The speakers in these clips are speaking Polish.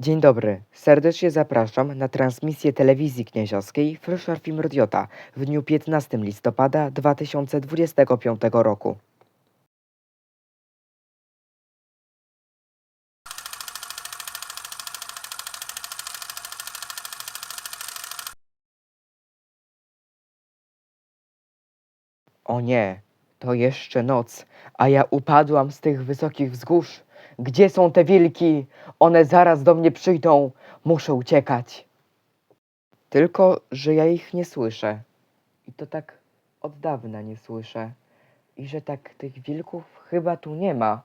Dzień dobry, serdecznie zapraszam na transmisję telewizji knieziowskiej Fryszar Film Radiota w dniu 15 listopada 2025 roku. O nie, to jeszcze noc, a ja upadłam z tych wysokich wzgórz. Gdzie są te wilki? One zaraz do mnie przyjdą. Muszę uciekać. Tylko, że ja ich nie słyszę. I to tak od dawna nie słyszę. I że tak tych wilków chyba tu nie ma.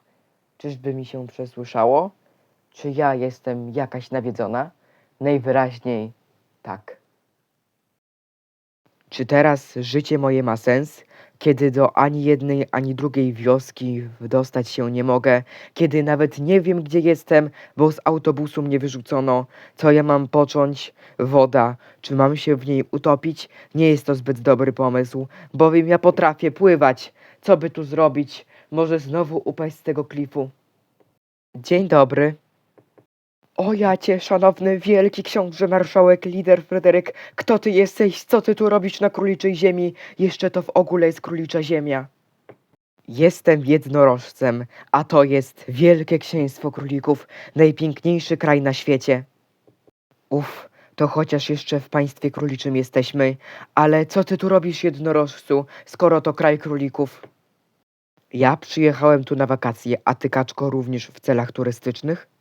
Czyżby mi się przesłyszało? Czy ja jestem jakaś nawiedzona? Najwyraźniej tak. Czy teraz życie moje ma sens, kiedy do ani jednej, ani drugiej wioski dostać się nie mogę, kiedy nawet nie wiem, gdzie jestem, bo z autobusu mnie wyrzucono, co ja mam począć? Woda. Czy mam się w niej utopić? Nie jest to zbyt dobry pomysł, bowiem ja potrafię pływać. Co by tu zrobić? Może znowu upaść z tego klifu? Dzień dobry. O jacie, szanowny wielki książę marszałek, lider Fryderyk, kto ty jesteś, co ty tu robisz na króliczej ziemi? Jeszcze to w ogóle jest królicza ziemia. Jestem jednorożcem, a to jest wielkie księstwo królików, najpiękniejszy kraj na świecie. Uf, to chociaż jeszcze w państwie króliczym jesteśmy, ale co ty tu robisz jednorożcu, skoro to kraj królików? Ja przyjechałem tu na wakacje, a ty kaczko również w celach turystycznych?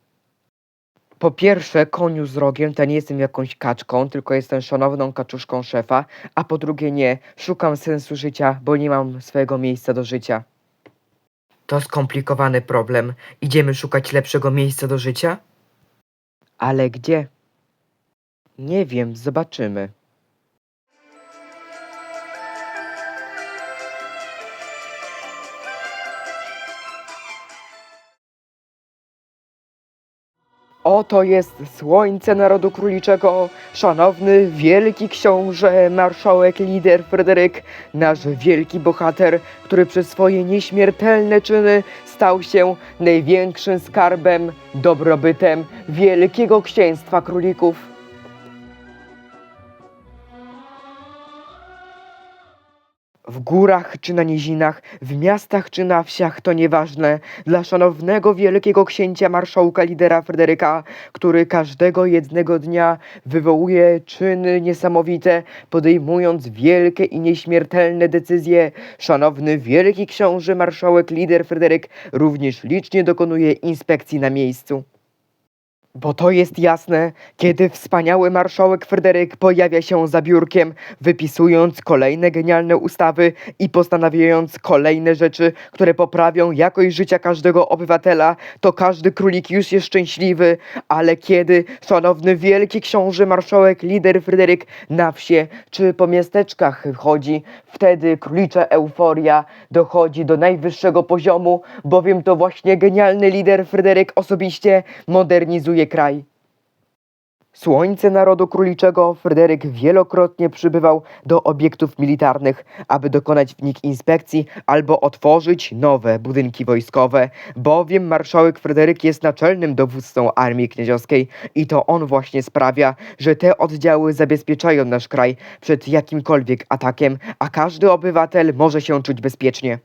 Po pierwsze, koniu z rogiem, to nie jestem jakąś kaczką, tylko jestem szanowną kaczuszką szefa, a po drugie nie, szukam sensu życia, bo nie mam swojego miejsca do życia. To skomplikowany problem. Idziemy szukać lepszego miejsca do życia? Ale gdzie? Nie wiem, zobaczymy. Oto jest słońce narodu króliczego, szanowny wielki książę, marszałek, lider Fryderyk, nasz wielki bohater, który przez swoje nieśmiertelne czyny stał się największym skarbem, dobrobytem wielkiego księstwa królików. W górach czy na nizinach, w miastach czy na wsiach, to nieważne. Dla szanownego wielkiego księcia marszałka lidera Fryderyka, który każdego jednego dnia wywołuje czyny niesamowite, podejmując wielkie i nieśmiertelne decyzje. Szanowny wielki książę marszałek lider Fryderyk również licznie dokonuje inspekcji na miejscu. Bo to jest jasne, kiedy wspaniały marszałek Fryderyk pojawia się za biurkiem, wypisując kolejne genialne ustawy i postanawiając kolejne rzeczy, które poprawią jakość życia każdego obywatela, to każdy królik już jest szczęśliwy, ale kiedy szanowny wielki książę marszałek lider Fryderyk na wsie czy po miasteczkach chodzi, wtedy królicza euforia dochodzi do najwyższego poziomu, bowiem to właśnie genialny lider Fryderyk osobiście modernizuje kraj. Słońce narodu króliczego Fryderyk wielokrotnie przybywał do obiektów militarnych, aby dokonać w nich inspekcji albo otworzyć nowe budynki wojskowe, bowiem marszałek Fryderyk jest naczelnym dowódcą armii kniedziowskiej i to on właśnie sprawia, że te oddziały zabezpieczają nasz kraj przed jakimkolwiek atakiem, a każdy obywatel może się czuć bezpiecznie.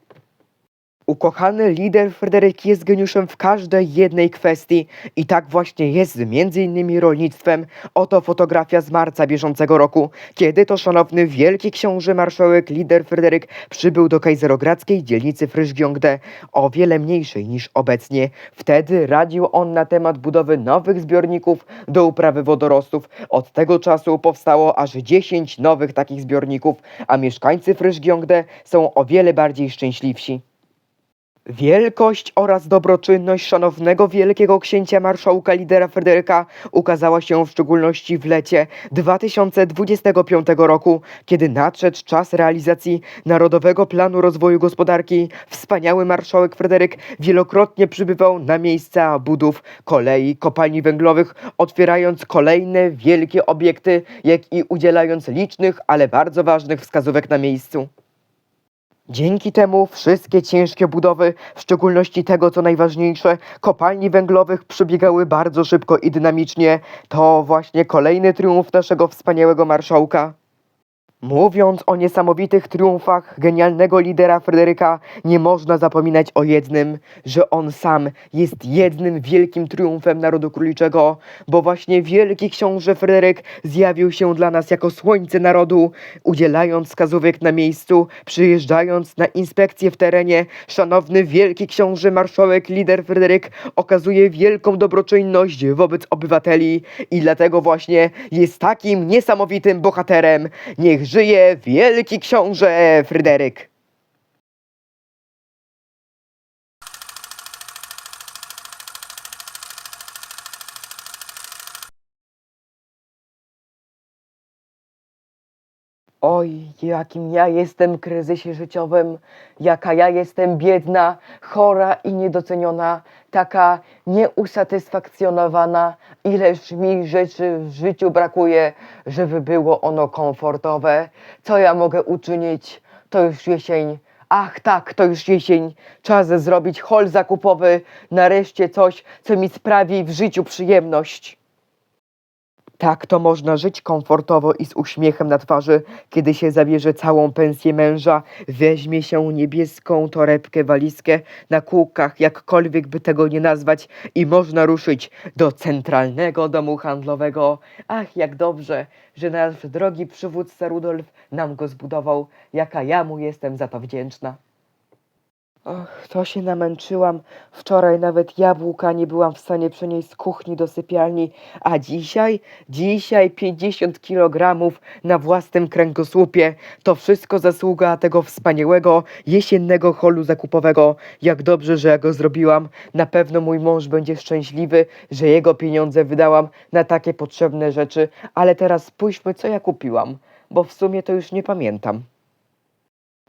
Ukochany lider Fryderyk jest geniuszem w każdej jednej kwestii i tak właśnie jest z innymi rolnictwem. Oto fotografia z marca bieżącego roku, kiedy to szanowny wielki książę marszałek lider Fryderyk przybył do kajzerogradzkiej dzielnicy Fryszgiongde, o wiele mniejszej niż obecnie. Wtedy radził on na temat budowy nowych zbiorników do uprawy wodorostów. Od tego czasu powstało aż 10 nowych takich zbiorników, a mieszkańcy Fryszgiongde są o wiele bardziej szczęśliwsi. Wielkość oraz dobroczynność szanownego wielkiego księcia marszałka lidera Fryderyka ukazała się w szczególności w lecie 2025 roku, kiedy nadszedł czas realizacji Narodowego Planu Rozwoju Gospodarki. Wspaniały marszałek Fryderyk wielokrotnie przybywał na miejsca budów kolei, kopalni węglowych, otwierając kolejne wielkie obiekty, jak i udzielając licznych, ale bardzo ważnych wskazówek na miejscu. Dzięki temu wszystkie ciężkie budowy, w szczególności tego co najważniejsze, kopalni węglowych przebiegały bardzo szybko i dynamicznie. To właśnie kolejny triumf naszego wspaniałego marszałka. Mówiąc o niesamowitych triumfach genialnego lidera Fryderyka, nie można zapominać o jednym, że on sam jest jednym wielkim triumfem narodu króliczego, bo właśnie wielki książę Fryderyk zjawił się dla nas jako słońce narodu, udzielając wskazówek na miejscu, przyjeżdżając na inspekcję w terenie. Szanowny wielki książę marszałek lider Fryderyk okazuje wielką dobroczynność wobec obywateli i dlatego właśnie jest takim niesamowitym bohaterem. Niech żyje wielki książę Fryderyk. Oj, jakim ja jestem kryzysie życiowym, jaka ja jestem biedna, chora i niedoceniona, taka nieusatysfakcjonowana, ileż mi rzeczy w życiu brakuje, żeby było ono komfortowe. Co ja mogę uczynić? To już jesień. Ach tak, to już jesień. Czas zrobić hol zakupowy, nareszcie coś, co mi sprawi w życiu przyjemność. Tak to można żyć komfortowo i z uśmiechem na twarzy, kiedy się zabierze całą pensję męża, weźmie się niebieską torebkę, walizkę na kółkach, jakkolwiek by tego nie nazwać, i można ruszyć do centralnego domu handlowego. Ach, jak dobrze, że nasz drogi przywódca Rudolf nam go zbudował, jaka ja mu jestem za to wdzięczna. Och, to się namęczyłam. Wczoraj nawet jabłka nie byłam w stanie przenieść z kuchni do sypialni, a dzisiaj, dzisiaj 50 kilogramów na własnym kręgosłupie. To wszystko zasługa tego wspaniałego jesiennego holu zakupowego. Jak dobrze, że ja go zrobiłam. Na pewno mój mąż będzie szczęśliwy, że jego pieniądze wydałam na takie potrzebne rzeczy. Ale teraz spójrzmy, co ja kupiłam, bo w sumie to już nie pamiętam.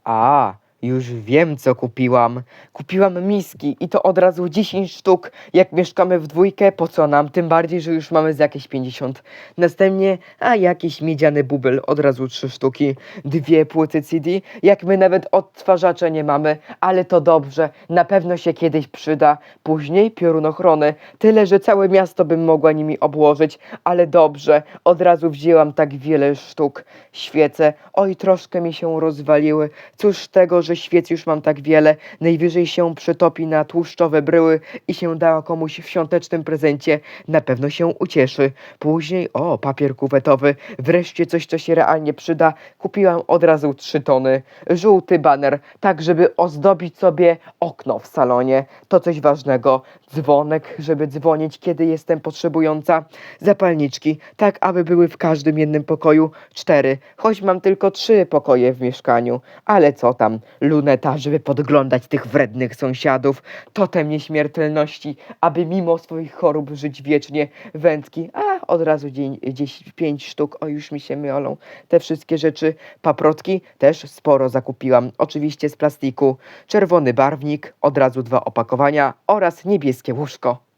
A, już wiem, co kupiłam. Kupiłam miski i to od razu 10 sztuk. Jak mieszkamy w dwójkę, po co nam? Tym bardziej, że już mamy z jakieś 50. Następnie, a jakiś miedziany bubel, od razu 3 sztuki. Dwie płyty CD. Jak my nawet odtwarzacza nie mamy, ale to dobrze. Na pewno się kiedyś przyda. Później piorunochrony. Tyle, że całe miasto bym mogła nimi obłożyć, ale dobrze. Od razu wzięłam tak wiele sztuk. Świece. Oj, troszkę mi się rozwaliły. Cóż tego, że świec już mam tak wiele. Najwyżej się przetopi na tłuszczowe bryły i się da komuś w świątecznym prezencie. Na pewno się ucieszy. Później, o, papier kuwetowy. Wreszcie coś, co się realnie przyda. Kupiłam od razu trzy tony. Żółty baner, tak żeby ozdobić sobie okno w salonie. To coś ważnego. Dzwonek, żeby dzwonić, kiedy jestem potrzebująca. Zapalniczki, tak aby były w każdym jednym pokoju. Cztery, choć mam tylko trzy pokoje w mieszkaniu. Ale co tam? Luneta, żeby podglądać tych wrednych sąsiadów. Totem nieśmiertelności, aby mimo swoich chorób żyć wiecznie. Wędki, a od razu dzień, gdzieś pięć sztuk, o już mi się myolą. Te wszystkie rzeczy. Paprotki też sporo zakupiłam, oczywiście z plastiku. Czerwony barwnik, od razu dwa opakowania oraz niebieskie łóżko.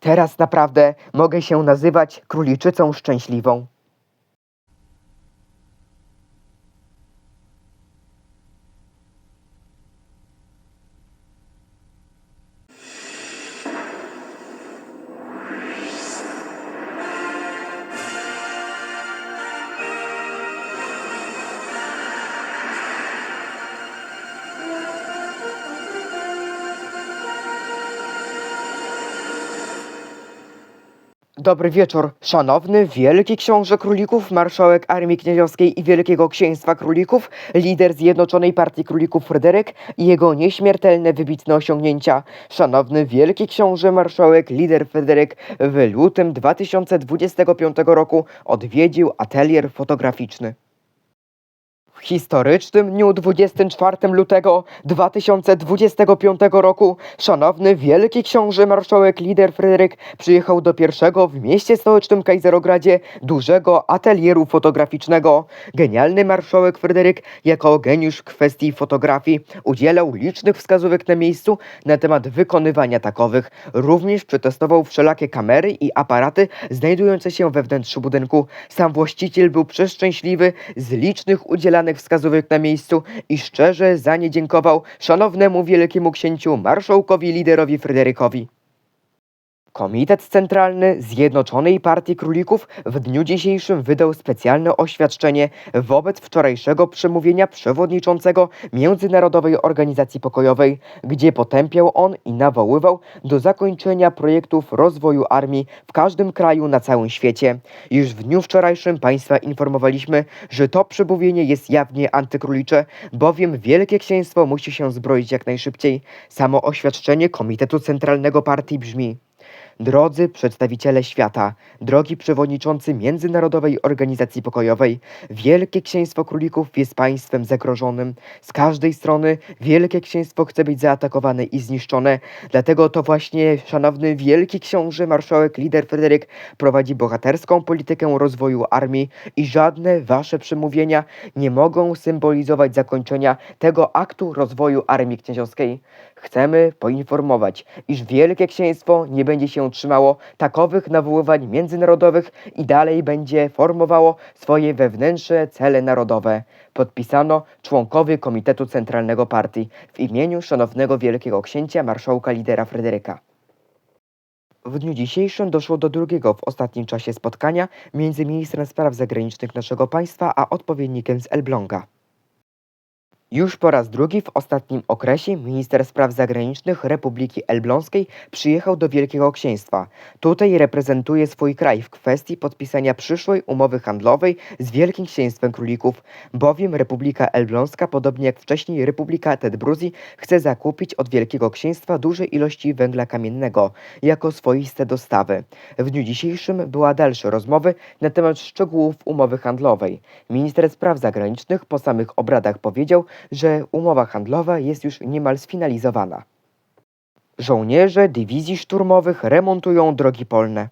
Teraz naprawdę mogę się nazywać króliczycą szczęśliwą. Dobry wieczór, szanowny wielki książę królików, marszałek Armii Kniedziowskiej i Wielkiego Księstwa Królików, lider Zjednoczonej Partii Królików Fryderyk i jego nieśmiertelne wybitne osiągnięcia. Szanowny wielki książę marszałek lider Fryderyk w lutym 2025 roku odwiedził atelier fotograficzny. Historycznym dniu 24 lutego 2025 roku szanowny wielki książę marszałek lider Fryderyk przyjechał do pierwszego w mieście stołecznym Kajzerogradzie dużego atelieru fotograficznego. Genialny marszałek Fryderyk jako geniusz w kwestii fotografii udzielał licznych wskazówek na miejscu na temat wykonywania takowych. Również przetestował wszelakie kamery i aparaty znajdujące się we wnętrzu budynku. Sam właściciel był przeszczęśliwy z licznych udzielanych wskazówek na miejscu i szczerze za nie dziękował szanownemu wielkiemu księciu marszałkowi liderowi Fryderykowi. Komitet Centralny Zjednoczonej Partii Królików w dniu dzisiejszym wydał specjalne oświadczenie wobec wczorajszego przemówienia przewodniczącego Międzynarodowej Organizacji Pokojowej, gdzie potępiał on i nawoływał do zakończenia projektów rozwoju armii w każdym kraju na całym świecie. Już w dniu wczorajszym Państwa informowaliśmy, że to przemówienie jest jawnie antykrólicze, bowiem Wielkie Księstwo musi się zbroić jak najszybciej. Samo oświadczenie Komitetu Centralnego Partii brzmi Drodzy przedstawiciele świata, drogi przewodniczący Międzynarodowej Organizacji Pokojowej, Wielkie Księstwo Królików jest państwem zagrożonym. Z każdej strony Wielkie Księstwo chce być zaatakowane i zniszczone. Dlatego to właśnie szanowny Wielki Książę Marszałek Lider Fryderyk prowadzi bohaterską politykę rozwoju armii i żadne wasze przemówienia nie mogą symbolizować zakończenia tego aktu rozwoju armii kniedziowskiej. Chcemy poinformować, iż Wielkie Księstwo nie będzie się trzymało takowych nawoływań międzynarodowych i dalej będzie formowało swoje wewnętrzne cele narodowe. Podpisano członkowie Komitetu Centralnego Partii w imieniu szanownego Wielkiego Księcia Marszałka Lidera Fryderyka. W dniu dzisiejszym doszło do drugiego w ostatnim czasie spotkania między ministrem spraw zagranicznych naszego państwa a odpowiednikiem z Elbląga. Już po raz drugi w ostatnim okresie minister spraw zagranicznych Republiki Elbląskiej przyjechał do Wielkiego Księstwa. Tutaj reprezentuje swój kraj w kwestii podpisania przyszłej umowy handlowej z Wielkim Księstwem Królików, bowiem Republika Elbląska, podobnie jak wcześniej Republika Tedbruzji, chce zakupić od Wielkiego Księstwa duże ilości węgla kamiennego jako swoiste dostawy. W dniu dzisiejszym była dalsze rozmowy na temat szczegółów umowy handlowej. Minister spraw zagranicznych po samych obradach powiedział, że umowa handlowa jest już niemal sfinalizowana. Żołnierze dywizji szturmowych remontują drogi polne.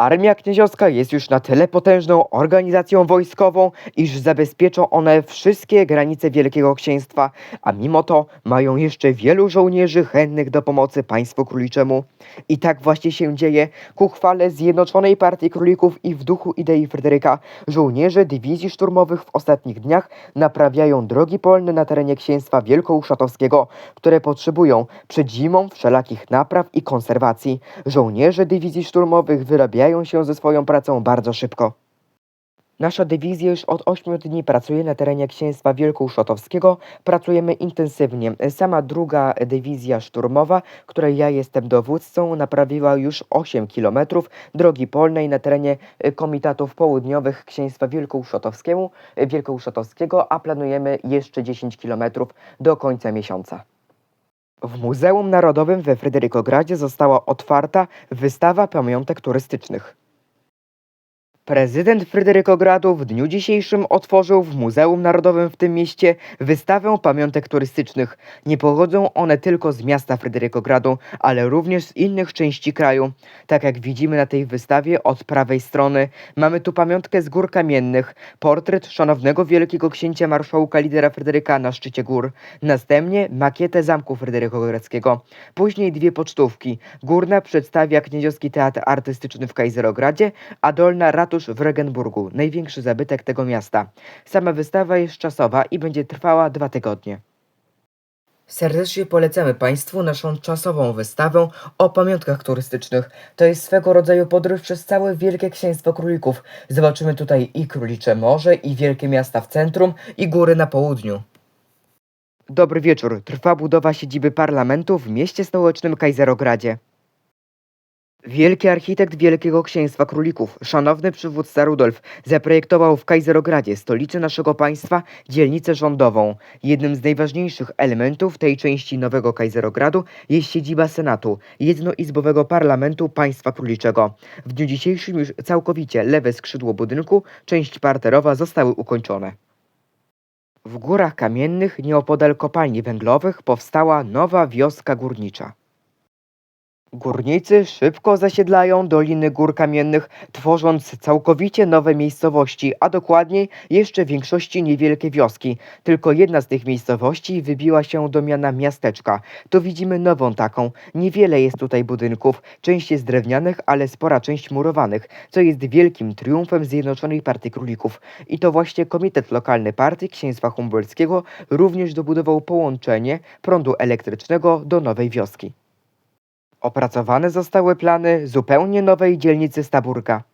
Armia knieziowska jest już na tyle potężną organizacją wojskową, iż zabezpieczą one wszystkie granice Wielkiego Księstwa, a mimo to mają jeszcze wielu żołnierzy chętnych do pomocy państwu króliczemu. I tak właśnie się dzieje ku chwale Zjednoczonej Partii Królików i w duchu idei Fryderyka. Żołnierze dywizji szturmowych w ostatnich dniach naprawiają drogi polne na terenie księstwa wielkouszatowskiego, które potrzebują przed zimą wszelakich napraw i konserwacji. Żołnierze dywizji szturmowych wyrabiają się ze swoją pracą bardzo szybko. Nasza dywizja już od 8 dni pracuje na terenie księstwa wielkouszotowskiego. Pracujemy intensywnie. Sama druga dywizja szturmowa, której ja jestem dowódcą, naprawiła już 8 km drogi polnej na terenie komitatów południowych księstwa wielkouszotowskiego, e, wielkouszotowskiego, a planujemy jeszcze 10 km do końca miesiąca. W Muzeum Narodowym we Fryderykogradzie została otwarta wystawa pamiątek turystycznych. Prezydent Fryderykogradu w dniu dzisiejszym otworzył w Muzeum Narodowym w tym mieście wystawę pamiątek turystycznych. Nie pochodzą one tylko z miasta Fryderykogradu, ale również z innych części kraju. Tak jak widzimy na tej wystawie od prawej strony mamy tu pamiątkę z gór kamiennych, portret szanownego wielkiego księcia marszałka lidera Fryderyka na szczycie gór. Następnie makietę zamku Fryderykogradzkiego. Później dwie pocztówki. Górna przedstawia kniedziowski teatr artystyczny w Kaiserogradzie, a dolna ratusz w Regenburgu, największy zabytek tego miasta. Sama wystawa jest czasowa i będzie trwała dwa tygodnie. Serdecznie polecamy Państwu naszą czasową wystawę o pamiątkach turystycznych. To jest swego rodzaju podróż przez całe Wielkie Księstwo Królików. Zobaczymy tutaj i Królicze Morze, i wielkie miasta w centrum, i góry na południu. Dobry wieczór. Trwa budowa siedziby parlamentu w mieście stołecznym Kaiserogradzie. Wielki architekt Wielkiego Księstwa Królików, szanowny przywódca Rudolf, zaprojektował w Kaiserogradzie, stolicy naszego państwa, dzielnicę rządową. Jednym z najważniejszych elementów tej części nowego Kaiserogradu jest siedziba Senatu, jednoizbowego parlamentu państwa króliczego. W dniu dzisiejszym już całkowicie lewe skrzydło budynku, część parterowa zostały ukończone. W górach kamiennych, nieopodal kopalni węglowych, powstała nowa wioska górnicza. Górnicy szybko zasiedlają doliny gór kamiennych, tworząc całkowicie nowe miejscowości, a dokładniej jeszcze w większości niewielkie wioski. Tylko jedna z tych miejscowości wybiła się do miana miasteczka. Tu widzimy nową taką. Niewiele jest tutaj budynków, część jest drewnianych, ale spora część murowanych, co jest wielkim triumfem Zjednoczonej Partii Królików. I to właśnie Komitet Lokalny Partii Księstwa Humboldzkiego również dobudował połączenie prądu elektrycznego do nowej wioski. Opracowane zostały plany zupełnie nowej dzielnicy Staburka.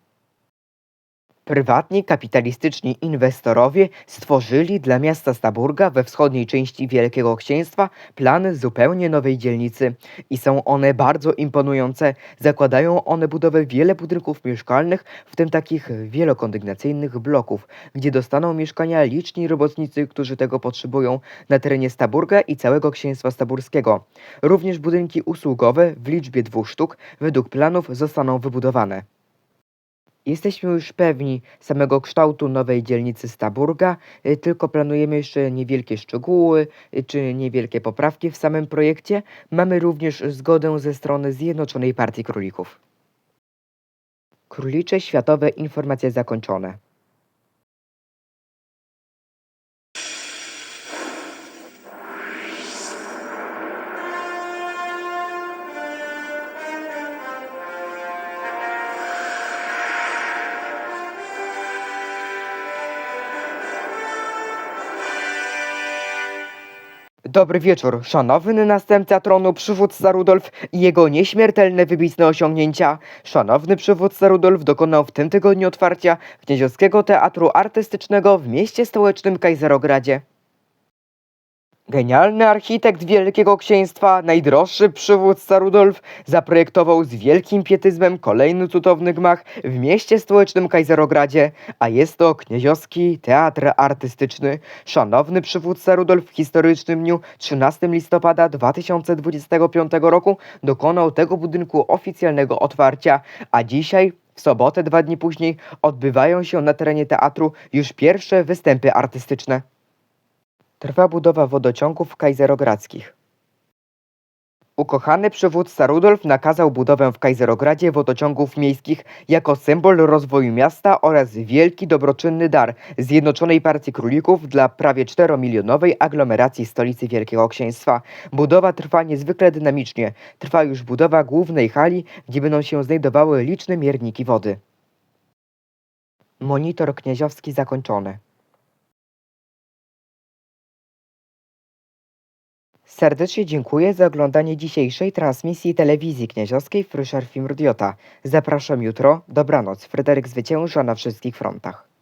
Prywatni, kapitalistyczni inwestorowie stworzyli dla miasta Staburga we wschodniej części Wielkiego Księstwa plany zupełnie nowej dzielnicy i są one bardzo imponujące. Zakładają one budowę wiele budynków mieszkalnych, w tym takich wielokondygnacyjnych bloków, gdzie dostaną mieszkania liczni robotnicy, którzy tego potrzebują na terenie Staburga i całego Księstwa Staburskiego. Również budynki usługowe w liczbie dwóch sztuk według planów zostaną wybudowane. Jesteśmy już pewni samego kształtu nowej dzielnicy Staburga, y, tylko planujemy jeszcze niewielkie szczegóły y, czy niewielkie poprawki w samym projekcie. Mamy również zgodę ze strony Zjednoczonej Partii Królików. Królicze Światowe informacje zakończone. Dobry wieczór, szanowny następca tronu, przywódca Rudolf i jego nieśmiertelne wybitne osiągnięcia. Szanowny przywódca Rudolf dokonał w tym tygodniu otwarcia Kniedziowskiego Teatru Artystycznego w mieście stołecznym Kajzerogradzie. Genialny architekt Wielkiego Księstwa, najdroższy przywódca Rudolf, zaprojektował z wielkim pietyzmem kolejny cudowny gmach w mieście stołecznym Kajzerogradzie, a jest to Knieziowski Teatr Artystyczny. Szanowny przywódca Rudolf w historycznym dniu 13 listopada 2025 roku dokonał tego budynku oficjalnego otwarcia, a dzisiaj w sobotę, dwa dni później, odbywają się na terenie teatru już pierwsze występy artystyczne. Trwa budowa wodociągów kajzerograckich. Ukochany przywódca Rudolf nakazał budowę w Kajzerogradzie wodociągów miejskich jako symbol rozwoju miasta oraz wielki dobroczynny dar Zjednoczonej Partii Królików dla prawie 4-milionowej aglomeracji stolicy Wielkiego Księstwa. Budowa trwa niezwykle dynamicznie. Trwa już budowa głównej hali, gdzie będą się znajdowały liczne mierniki wody. Monitor knieziowski zakończony. Serdecznie dziękuję za oglądanie dzisiejszej transmisji telewizji knieziowskiej Fryscher Film Radiota. Zapraszam jutro. Dobranoc. Fryderyk zwycięża na wszystkich frontach.